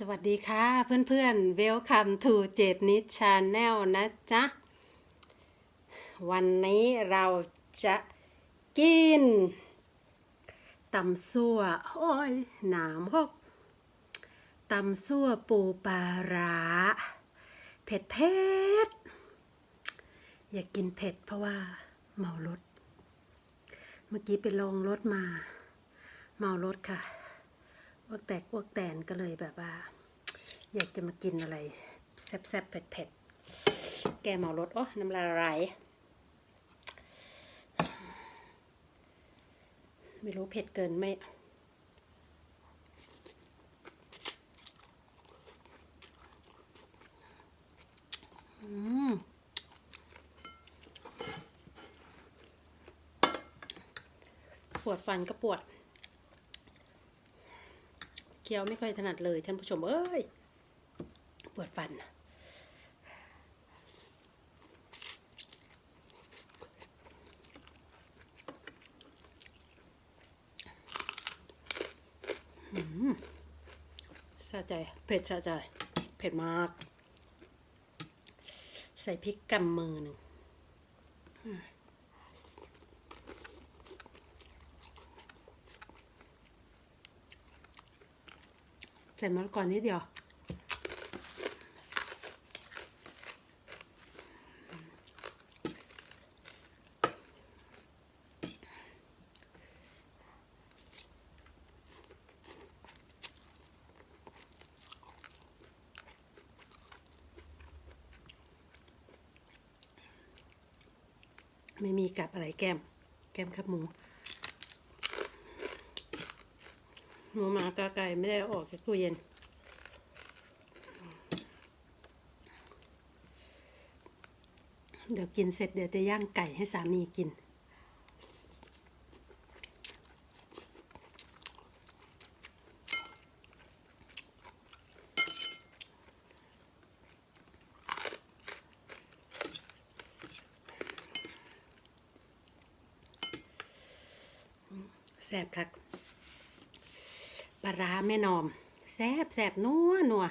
สวัสดีค่ะเพื่อนๆ Welcome to เจดนิดชาแนลนะจ๊ะ วันนี้เราจะกินตำซั่วโอ้ยหนามหกตำซั่วปูปลาร้าเผ็ดเผ็ดอย่ากกินเผ็ดเพราะว่าเมารถ เมื่อกี้ไปลองรถมา เมารถค่ะ วกแตกอ้วกแตนก็เลยแบบว่า อยากจะมากินอะไรแซ่บๆเผ็ดๆ แกเมารถโอ้น้ำลายไหลไม่รู้เผ็ดเกินไหมปวดฟันก็ปวด เคี้ยวไม่ค่อยถนัดเลยท่านผู้ชมเอ้ยปวดฟันอืมสะใจ เผ็ดสะใจ เผ็ดมาก ใส่พริกกำมือหนึ่ง ใส่มะละกอนิดเดียว ไม่มีกับอะไรแก้ม แก้มครับหมู หมูหมากาไก่ไม่ได้ออกจากตู้เย็น เดี๋ยวกินเสร็จเดี๋ยวจะย่างไก่ให้สามีกิน แซ่บคัก ร้าแม่นอม แซบแซบนัวนัว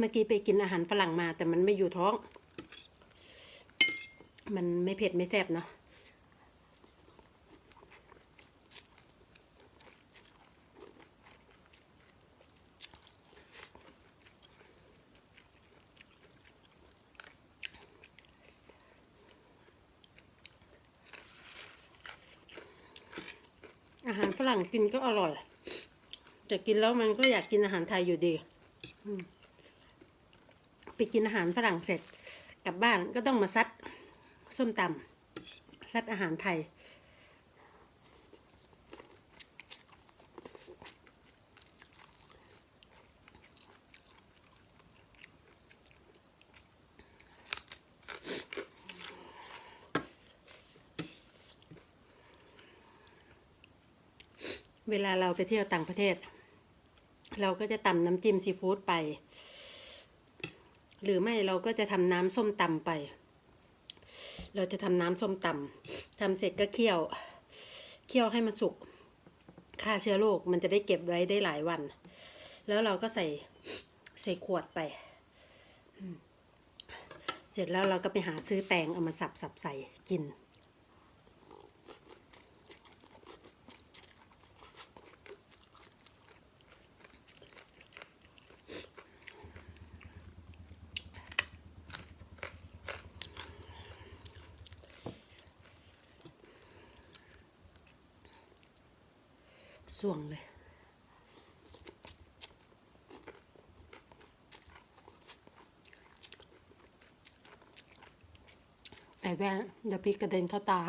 เมื่อกี้ไปกินอาหารฝรั่งมาแต่มันไม่อยู่ท้อง มันไม่เผ็ดไม่แซบเนาะอาหารฝรั่งกินก็อร่อยแต่กินแล้วมันก็อยากกินอาหารไทยอยู่ดี ไปกินอาหารฝรั่งเสร็จกลับบ้านก็ต้องมาซัด ส้มตำซัดอาหารไทย เวลาเราไปเที่ยวต่างประเทศ เราก็จะตำน้ำจิ้มซีฟู้ดไป หรือไม่เราก็จะทำน้ำส้มตำไป เราจะทำน้ำส้มตำทำเสร็จก็เคี่ยว เคี่ยวให้มันสุกฆ่าเชื้อโรคมันจะได้เก็บไว้ได้หลายวัน แล้วเราก็ใส่ใส่ขวดไป เสร็จแล้วเราก็ไปหาซื้อแตงเอามาสับสับใส่กิน ส่วงเลยไอ้แว่นเดี๋ยวพริกกระเด็นเข้าตา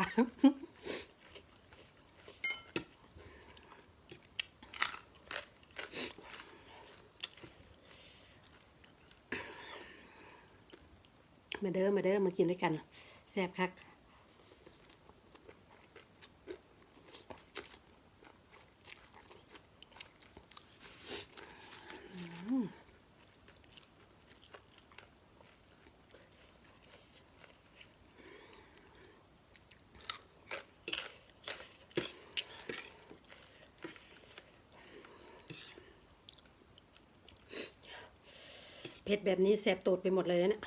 มาเด้อ มาเด้อ มากินด้วยกัน แซ่บคัก เผ็ดแบบนี้แสบตูดไปหมดเลยนะเนี่ย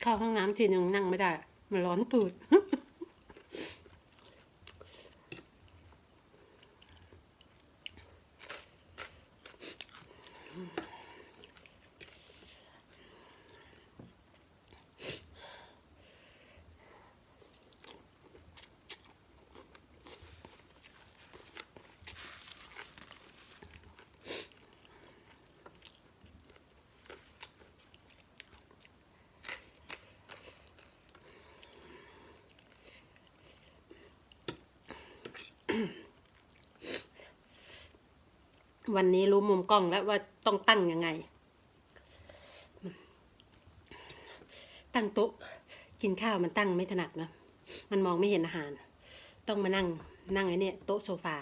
เข้าห้องน้ำทีนึงนั่งไม่ได้ มันร้อนตูด วันนี้รู้มุมกล้องแล้วว่าต้องตั้งยังไง ตั้งโต๊ะกินข้าวมันตั้งไม่ถนัดนะ มันมองไม่เห็นอาหาร ต้องมานั่งนั่งไอ้นี่โต๊ะโซฟา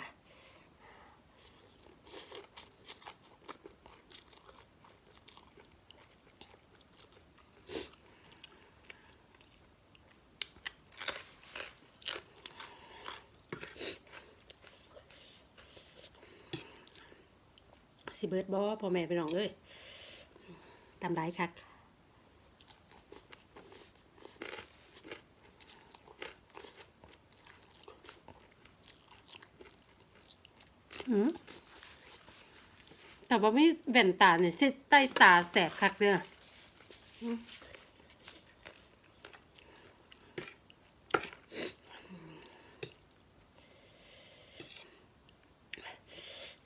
สิเบิร์ดบอพ่อแม่ไปน้องเอ้ยตามได้คักแต่ว่าไม่แว่นตาเนี่ยสิใต้ตาแสบคักเนี่ย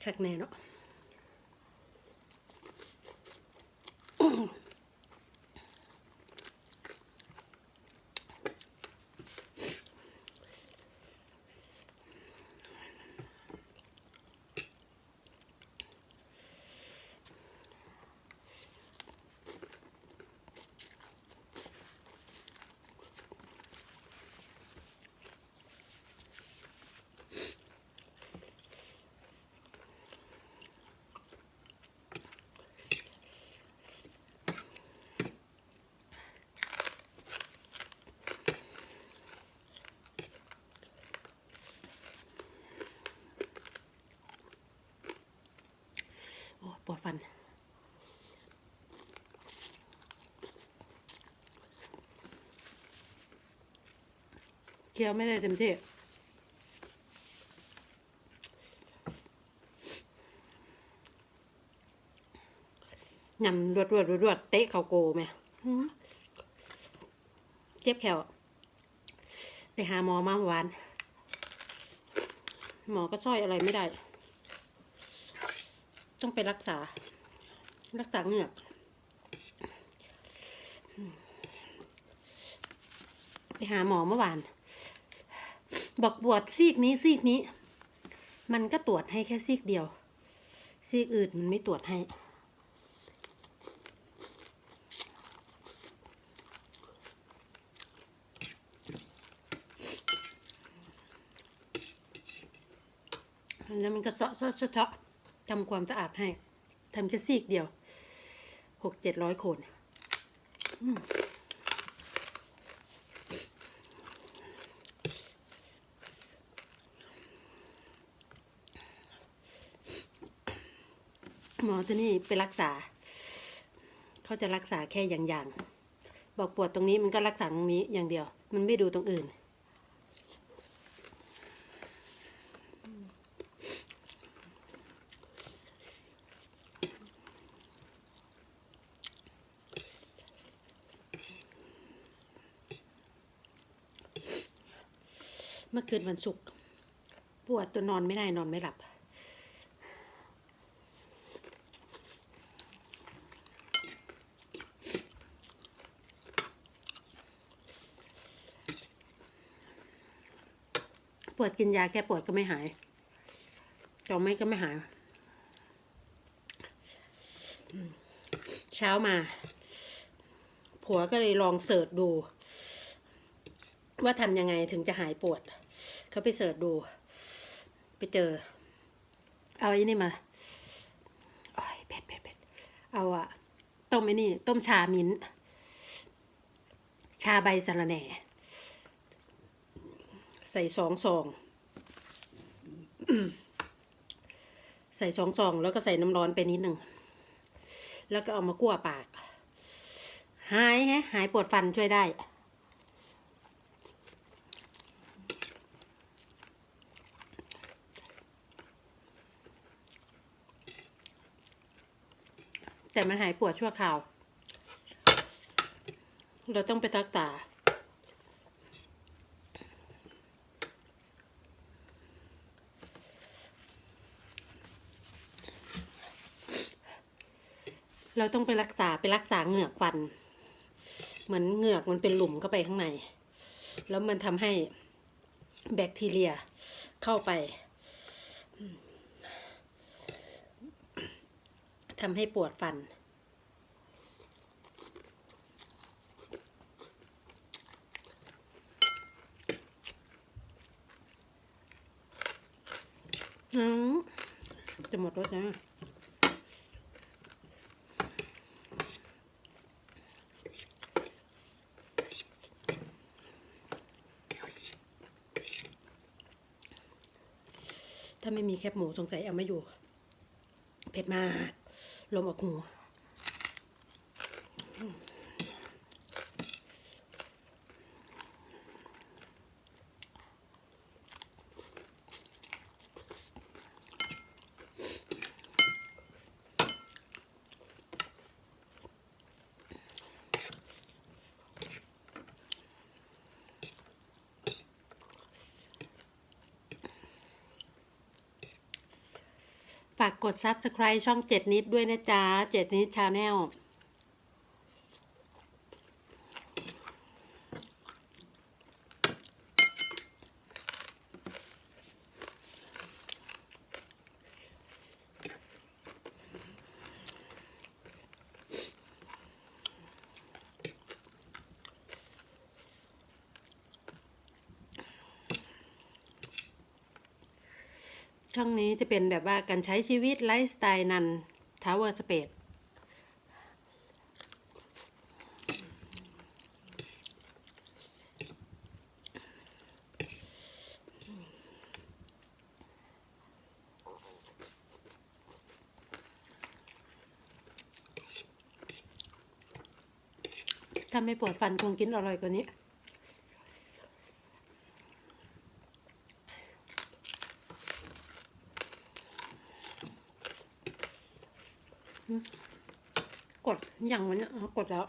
คักแน่เนาะ คี้ยวไม่ได้เต็มที่ยำรวดรวดรวดรวดเตะเขาโกไหมหืมเจ็บแขวไปหาหมอมาเมื่อวาน หมอก็ช่วยอะไรไม่ได้ ต้องไปรักษา รักษาเหงือกไปหาหมอเมื่อวาน บอกปวดซีกนี้ซีกนี้ มันก็ตรวจให้แค่ซีกเดียว ซีกอื่นมันไม่ตรวจให้ แล้วมันก็เสาะเสาะเสาะเสาะทำความสะอาดให้ทำแค่ซีกเดียวหกเจ็ดร้อยคน อืม หมอที่นี่ไปรักษา เขาจะรักษาแค่อย่างๆบอกปวดตรงนี้มันก็รักษาตรงนี้อย่างเดียว มันไม่ดูตรงอื่น เมื่อคืนวันศุกร์ปวดตัวนอนไม่ได้นอนไม่หลับ วดกินยาแก้ปวดก็ไม่หายจอไม่ก็ไม่หาย เช้ามา ผัวก็เลยลองเสิร์ชดู ว่าทำยังไงถึงจะหายปวด เขาไปเสิร์ชดู ไปเจอ เอาอ้นี่มาโอ้ยเผ็ดเผ็ดเผ็ดเอาอะต้มไอ้นี่ ต้มชามิ้น ชาใบสะระแหน่ ใส่สองซอง ใส่สองซอง แล้วก็ใส่น้ำร้อนไปนิดหนึ่ง แล้วก็เอามากั่วปาก หายแฮะ หายปวดฟันช่วยได้แต่มันหายปวดชั่วคราว เราต้องไปรักษา เราต้องไปรักษาไปรักษาเหงือกฟัน เหมือนเหงือกมันเป็นหลุมเข้าไปข้างใน แล้วมันทำให้แบคทีเรียเข้าไปทำให้ปวดฟัน อืมจะหมดรถนะ ถ้าไม่มีแคบหมูสงสัยเอาไม่อยู่ เผ็ดมาก ลมออกหู กด Subscribe ช่องเจ็ดนิดด้วยนะจ๊ะเจ็ดนิดชาแนล ช่องนี้จะเป็นแบบว่าการใช้ชีวิตไลฟ์สไตล์นันทาวเวอร์สเปดถ้าไม่ปวดฟันคงกินอร่อยกว่านี้ ดอย่างวันนี้เขากดแล้ว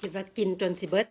คิดว่ากินจนสิเบิร์ต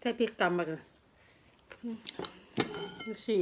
ใส่พริกตำมากันดูสิ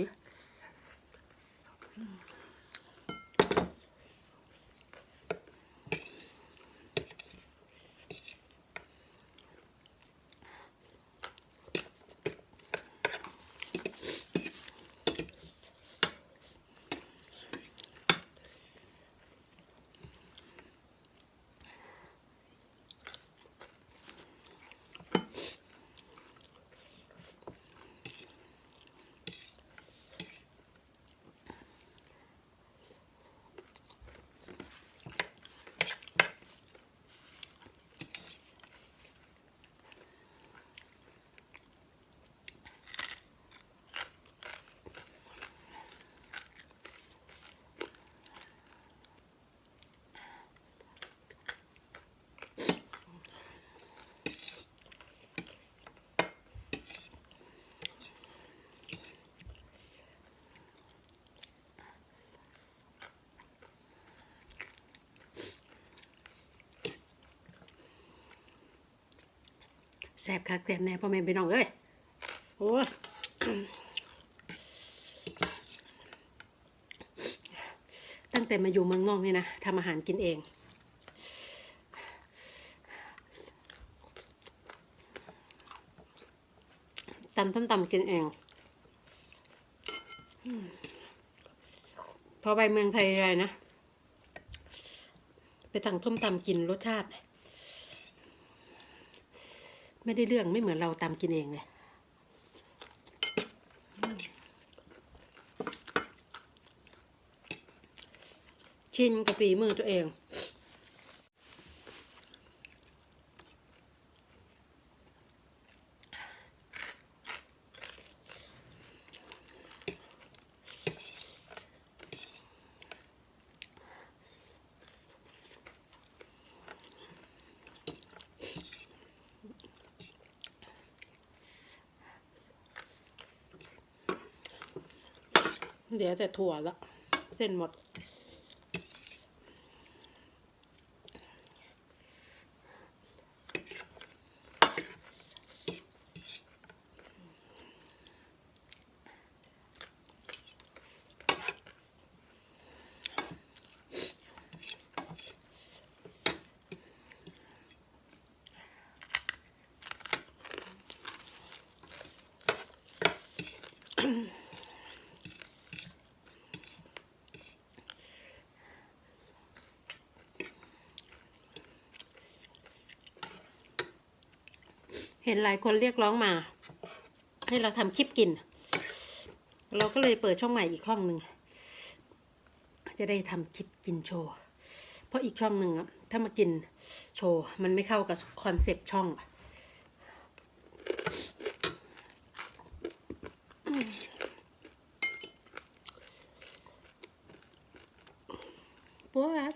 แสบคักแสบแน่พ่อแม่พี่น้องเอ้ยโอ้ตั้งแต่มาอยู่เมืองนอกนี่นะทำอาหารกินเอง ตำต้มตำกินเองพอไปเมืองไทยอะไรนะ ไปสั่งต้มตำกินรสชาติ ไม่ได้เรื่องไม่เหมือนเราตำกินเองเลยชินกับฝีมือตัวเอง เดี๋ยวแต่ถั่วละ เส้นหมด ห็นหลายคนเรียกร้องมา ให้เราทำคลิปกิน เราก็เลยเปิดช่องใหม่อีกช่องหนึ่งจะได้ทำคลิปกินโชว์ เพราะอีกช่องหนึ่งอะถ้ามากินโชว์ มันไม่เข้ากับคอนเซปต์ช่องอะปัวครับ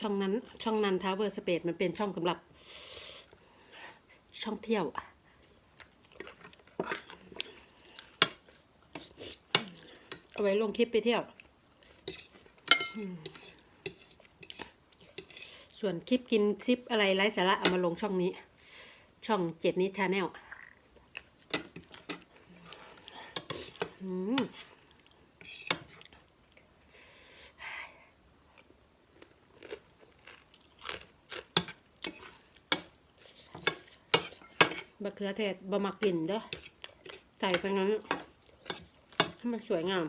ช่องนั้น ช่องนันทาวเวอร์สเปดมันเป็นช่องสำหรับ ช่องเที่ยวเอาไว้ลงคลิปไปเที่ยว ส่วนคลิปกินคลิปอะไรไร้สาระเอามาลงช่องนี้ ช่องเจ็ดนี้ชาแนลอืม บะเขือเทศบะมักกลิ่นเด้อใส่ไปงั้นให้มันสวยงาม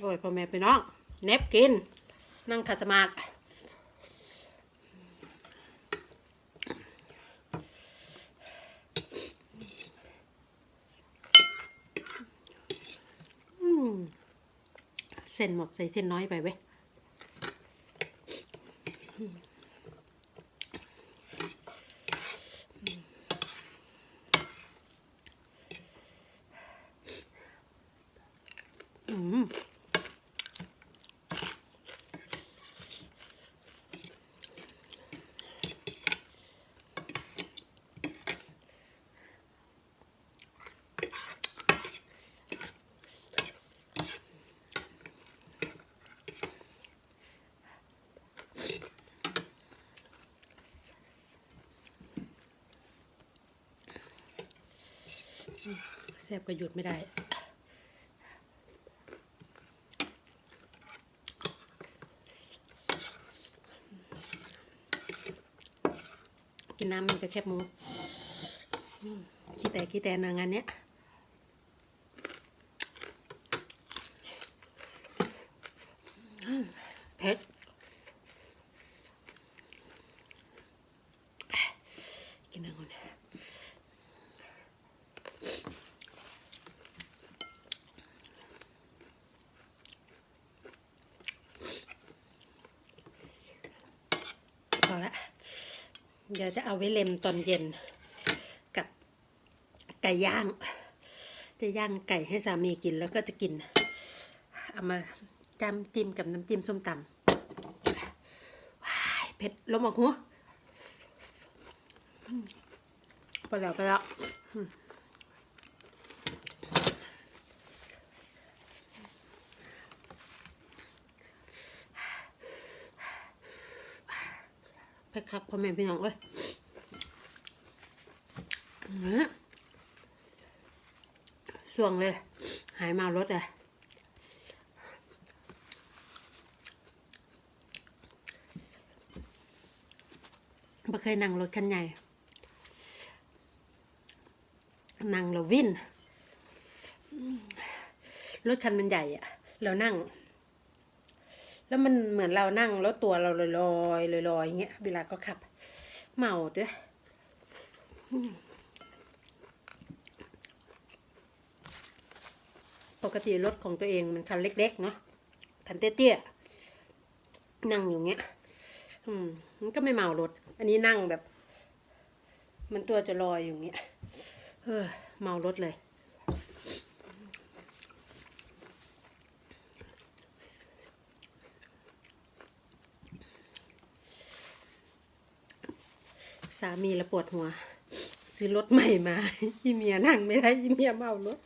โอ้ยพ่อแม่พี่น้องเน็บกิน นั่งขัดสมาธิเส้นหมดใส่เส้นน้อยไปเว้ย อืมแซ่บก็หยุดไม่ได้ กินน้ำมันก็แคบหมูขี้แต่ขี้แต่นางงานเนี้ยอืมเผ็ดกินน้ำก่อนพอละ เดี๋ยวจะเอาไว้เล็มตอนเย็นกับไก่ย่าง จะย่างไก่ให้สามีกินแล้วก็จะกิน เอามาจำจิ้มกับน้ำจิ้มส้มตำว้ายเผ็ดลมออกหัวอืมไปแล้วไปแล้ว อืมไปคักพ่อแม่พี่น้องเอ้ยเนี่ยส่วงเลย หายมารถเลยไม่เคยนั่งรถคันใหญ่ นั่งแล้ววินรถคันมันใหญ่อะเรานั่ง แล้วมันเหมือนเรานั่งแล้วตัวเราลอยลอยลอยลอยอย่างเงี้ย เวลาก็ขับ เมาด้วยปกติรถของตัวเองมันคันเล็กๆเนาะคันเตี้ยๆนั่งอยู่เงี้ย อืม มันก็ไม่เมารถ อันนี้นั่งแบบ มันตัวจะลอยอยู่เงี้ย เออ เมารถเลยามีละปวดหัว ซื้อรถใหม่มาอีเมียนั่งไม่ได้อีเมียเมารถ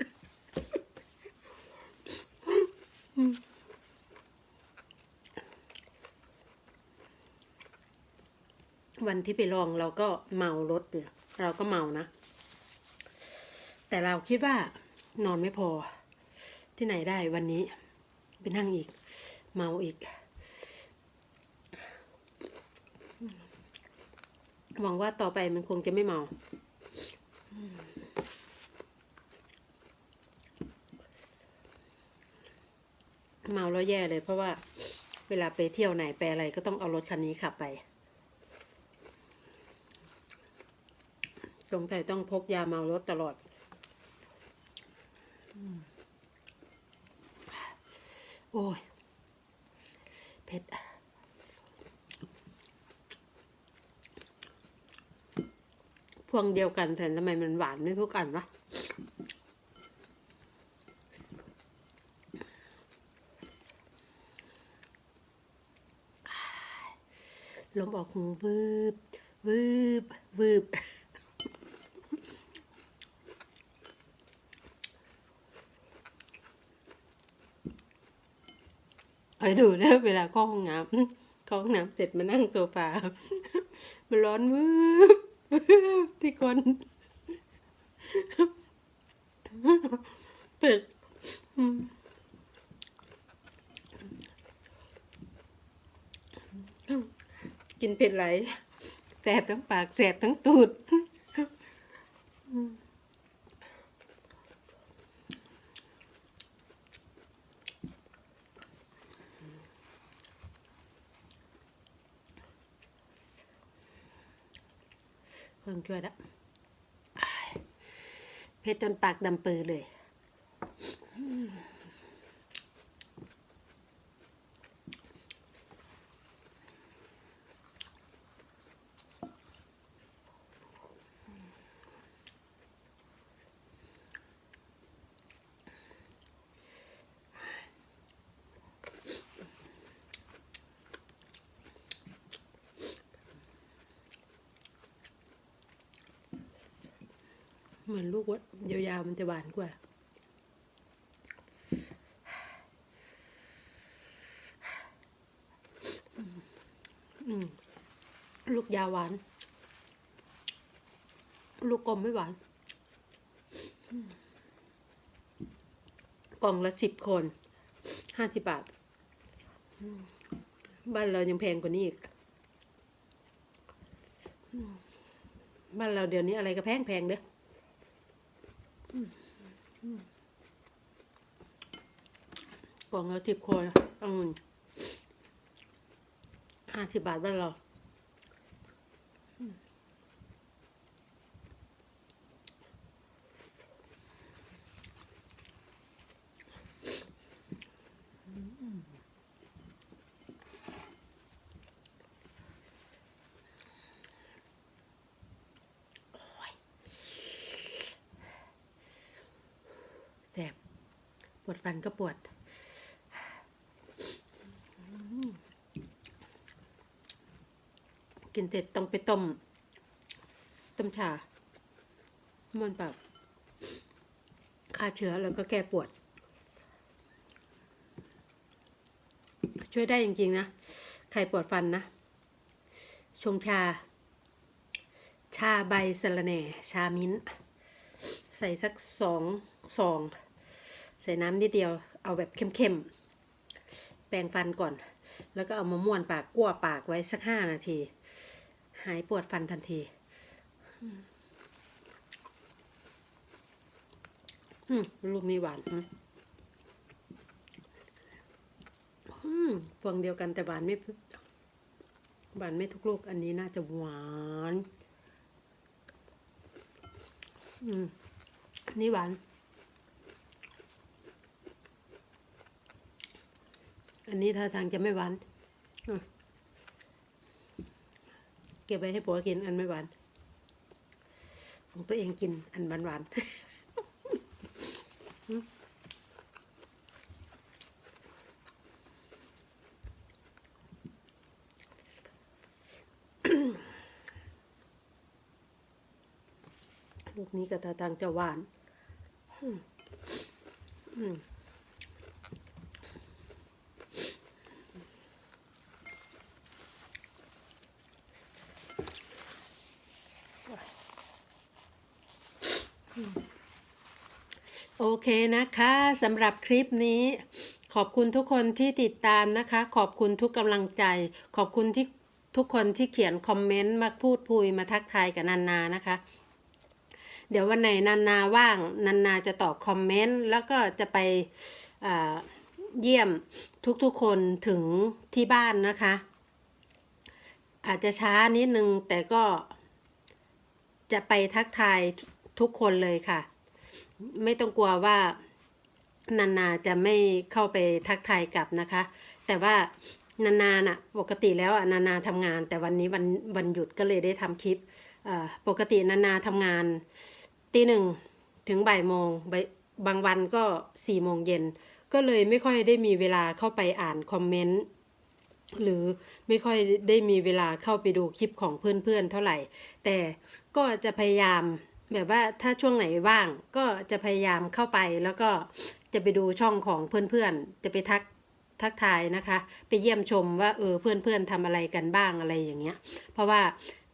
วันที่ไปลองเราก็เมารถเนี่ยเราก็เมานะ แต่เราคิดว่านอนไม่พอ ที่ไหนได้วันนี้ ไปนั่งอีก เมาอีก หวังว่าต่อไปมันคงจะไม่เมา เมาแล้วแย่เลย เพราะว่าเวลาไปเที่ยวไหนไปอะไรก็ต้องเอารถคันนี้ขับไป สงสัยต้องพกยาเมารถตลอด โอ้ย เผ็ด พวงเดียวกันแต่ทำไมมันหวานไม่พวกกันวะลมออกหูวืบวืบวืบไปดูนะเวลาเข้าห้องน้ำเข้าห้องน้ำเสร็จมานั่งโซฟา มันร้อนบวืบ ที่คนเปิดกินเผ็ดไหลแสบทั้งปากแสบทั้งตูด เครื่องช่วยแล้วเพชรจนปากดำปือเลย มือนลูกวัดยาวๆมันจะหวานกว่า ลูกยาวหวาน ลูกกลมไม่หวาน กล่องละสิบคนห้าสิบบาท บ้านเรายังแพงกว่านี้อีกบ้านเราเดี๋ยวนี้อะไรก็แพงแพงๆเด้อ กล่องละสิบคนองุ่นห้าสิบบาทบ้านเราแสบ ปวดฟัน ก็ปวด กินเสร็จต้องไปต้ม ต้มชา มันแบบฆ่าเชื้อแล้วก็แก้ปวด ช่วยได้จริง ๆ นะ ใครปวดฟันนะ ชงชา ชาใบสะระแหน่ ชามิ้นท์ใส่สักสองซอง ใส่น้ำนิดเดียว เอาแบบเข้มๆ แปรงฟันก่อน แล้วก็เอามาม้วนปากกั้วปากไว้สักห้านาที หายปวดฟันทันที อืมลูกนี้หวานอืมอืมพวงเดียวกันแต่หวานไม่หวานไม่ทุกลูก อันนี้น่าจะหวานอืมอันนี่หวาน อันนี้ท่าทางจะไม่หวานเก็บไว้ให้ผัวกินอันไม่หวานของตัวเองกินอันหวานหวานลูกนี้ก็ท่าทางจะหวาน อืม เคนะคะสำหรับคลิปนี้ ขอบคุณทุกคนที่ติดตามนะคะ ขอบคุณทุกกำลังใจ ขอบคุณที่ทุกคนที่เขียนคอมเมนต์มาพูดคุยมาทักทายกับนันนานะคะ เดี๋ยววันไหนนันนาว่างนันนาจะตอบคอมเมนต์แล้วก็จะไปเยี่ยมทุกๆคนถึงที่บ้านนะคะ อาจจะช้านิดนึงแต่ก็จะไปทักทายทุกคนเลยค่ะ ไม่ต้องกลัวว่านานาจะไม่เข้าไปทักทายกลับนะคะ แต่ว่านานาน่ะปกติแล้วอะนานาทำงาน แต่วันนี้วันวันหยุดก็เลยได้ทำคลิปปกตินานาทำงานตีหนึ่งถึงบ่ายโมงบ่ายบางวันก็สี่โมงเย็น ก็เลยไม่ค่อยได้มีเวลาเข้าไปอ่านคอมเมนต์หรือไม่ค่อยได้มีเวลาเข้าไปดูคลิปของเพื่อนๆเท่าไหร่ แต่ก็จะพยายาม แบบว่าถ้าช่วงไหนว่างก็จะพยายามเข้าไปแล้วก็จะไปดูช่องของเพื่อนๆ จะไปทักทักทายนะคะ ไปเยี่ยมชมว่าเออเพื่อนๆทำอะไรกันบ้างอะไรอย่างเงี้ย เพราะว่า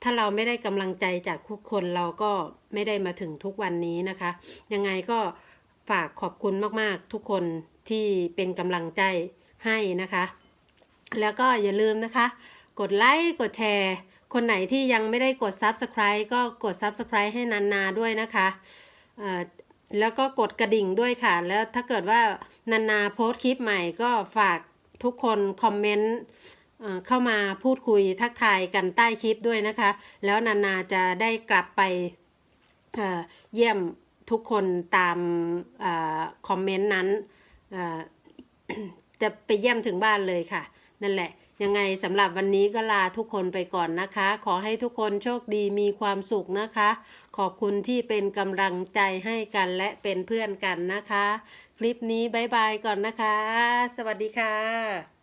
ถ้าเราไม่ได้กำลังใจจากทุกคนเราก็ไม่ได้มาถึงทุกวันนี้นะคะ ยังไงก็ฝากขอบคุณมากๆทุกคนที่เป็นกำลังใจให้นะคะ แล้วก็อย่าลืมนะคะ กดไลค์กดแชร์ คนไหนที่ยังไม่ได้กด Subscribe ก็กด Subscribe ให้นันนาด้วยนะคะแล้วก็กดกระดิ่งด้วยค่ะ แล้วถ้าเกิดว่านันนาโพสต์คลิปใหม่ก็ฝากทุกคนคอมเมนต์เข้ามาพูดคุยทักทายกันใต้คลิปด้วยนะคะ แล้วนันนาจะได้กลับไปเเยี่ยมทุกคนตามอคอมเมนต์นั้นจะไปเยี่ยมถึงบ้านเลยค่ะ นั่นแหละ ยังไงสำหรับวันนี้ก็ลาทุกคนไปก่อนนะคะ ขอให้ทุกคนโชคดีมีความสุขนะคะ ขอบคุณที่เป็นกำลังใจให้กันและเป็นเพื่อนกันนะคะ คลิปนี้บายบายก่อนนะคะ สวัสดีค่ะ